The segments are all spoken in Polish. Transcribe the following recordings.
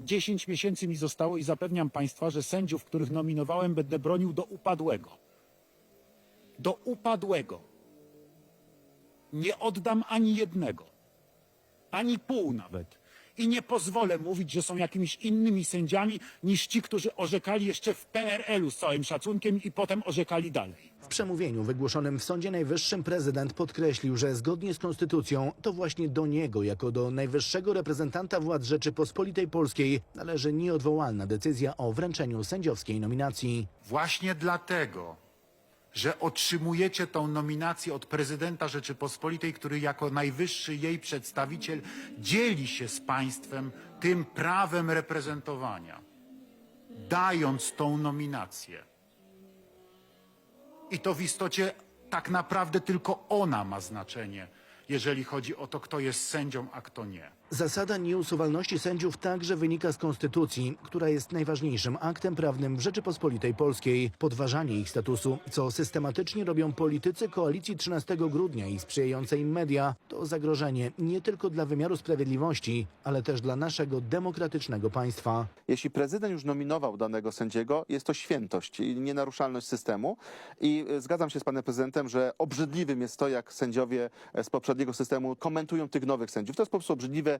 10 miesięcy mi zostało i zapewniam Państwa, że sędziów, których nominowałem, będę bronił do upadłego. Do upadłego. Nie oddam ani jednego, ani pół nawet. I nie pozwolę mówić, że są jakimiś innymi sędziami niż ci, którzy orzekali jeszcze w PRL-u z całym szacunkiem i potem orzekali dalej. W przemówieniu wygłoszonym w Sądzie Najwyższym prezydent podkreślił, że zgodnie z konstytucją to właśnie do niego, jako do najwyższego reprezentanta władz Rzeczypospolitej Polskiej, należy nieodwołalna decyzja o wręczeniu sędziowskiej nominacji. Właśnie dlatego, że otrzymujecie tą nominację od prezydenta Rzeczypospolitej, który jako najwyższy jej przedstawiciel dzieli się z państwem tym prawem reprezentowania, dając tą nominację. I to w istocie tak naprawdę tylko ona ma znaczenie, jeżeli chodzi o to, kto jest sędzią, a kto nie. Zasada nieusuwalności sędziów także wynika z konstytucji, która jest najważniejszym aktem prawnym w Rzeczypospolitej Polskiej. Podważanie ich statusu, co systematycznie robią politycy koalicji 13 grudnia i sprzyjające im media, to zagrożenie nie tylko dla wymiaru sprawiedliwości, ale też dla naszego demokratycznego państwa. Jeśli prezydent już nominował danego sędziego, jest to świętość i nienaruszalność systemu. I e, zgadzam się z panem prezydentem, że obrzydliwym jest to, jak sędziowie e, z poprzedniego systemu komentują tych nowych sędziów. To jest po prostu obrzydliwe,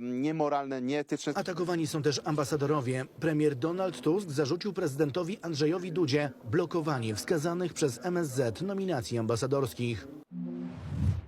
niemoralne, nieetyczne. Atakowani są też ambasadorowie. Premier Donald Tusk zarzucił prezydentowi Andrzejowi Dudzie blokowanie wskazanych przez MSZ nominacji ambasadorskich.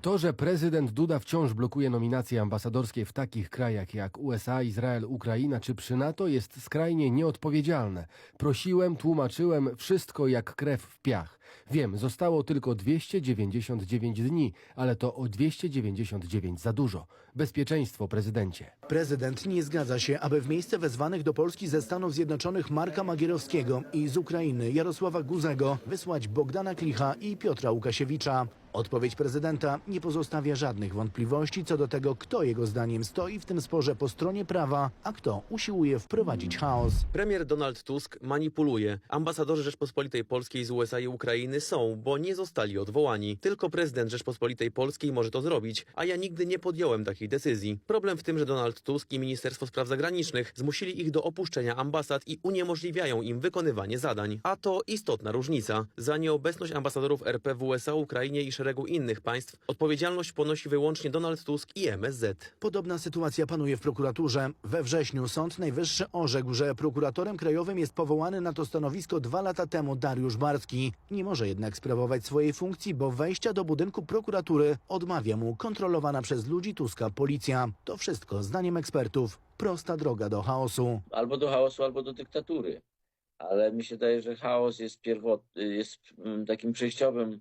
To, że prezydent Duda wciąż blokuje nominacje ambasadorskie w takich krajach jak USA, Izrael, Ukraina czy przy NATO jest skrajnie nieodpowiedzialne. Prosiłem, tłumaczyłem, wszystko jak krew w piach. Wiem, zostało tylko 299 dni, ale to o 299 za dużo. Bezpieczeństwo, prezydencie. Prezydent nie zgadza się, aby w miejsce wezwanych do Polski ze Stanów Zjednoczonych Marka Magierowskiego i z Ukrainy Jarosława Guzego wysłać Bogdana Klicha i Piotra Łukasiewicza. Odpowiedź prezydenta nie pozostawia żadnych wątpliwości co do tego, kto jego zdaniem stoi w tym sporze po stronie prawa, a kto usiłuje wprowadzić chaos. Premier Donald Tusk manipuluje. Ambasadorzy Rzeczpospolitej Polskiej z USA i Ukrainy są, bo nie zostali odwołani. Tylko prezydent Rzeczpospolitej Polskiej może to zrobić, a ja nigdy nie podjąłem takiej decyzji. Problem w tym, że Donald Tusk i Ministerstwo Spraw Zagranicznych zmusili ich do opuszczenia ambasad i uniemożliwiają im wykonywanie zadań. A to istotna różnica. Za nieobecność ambasadorów RP w USA, Ukrainie i szeregu innych państw odpowiedzialność ponosi wyłącznie Donald Tusk i MSZ. Podobna sytuacja panuje w prokuraturze. We wrześniu Sąd Najwyższy orzekł, że prokuratorem krajowym jest powołany na to stanowisko dwa lata temu Dariusz Barski. Nie może jednak sprawować swojej funkcji, bo wejścia do budynku prokuratury odmawia mu kontrolowana przez ludzi Tuska policja. To wszystko, zdaniem ekspertów, prosta droga do chaosu. albo do chaosu, albo do dyktatury. Ale mi się wydaje, że chaos jest pierwotny, jest mm, takim przejściowym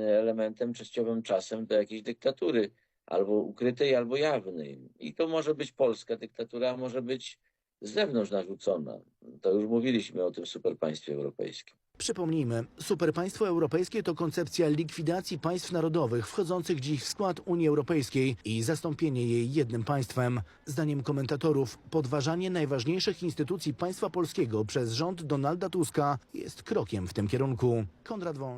elementem, przejściowym czasem do jakiejś dyktatury, albo ukrytej, albo jawnej. I to może być polska dyktatura, może być z zewnątrz narzucona. To już mówiliśmy o tym superpaństwie europejskim. Przypomnijmy, superpaństwo europejskie to koncepcja likwidacji państw narodowych wchodzących dziś w skład Unii Europejskiej i zastąpienie jej jednym państwem. Zdaniem komentatorów, podważanie najważniejszych instytucji państwa polskiego przez rząd Donalda Tuska jest krokiem w tym kierunku. Konrad Wąż.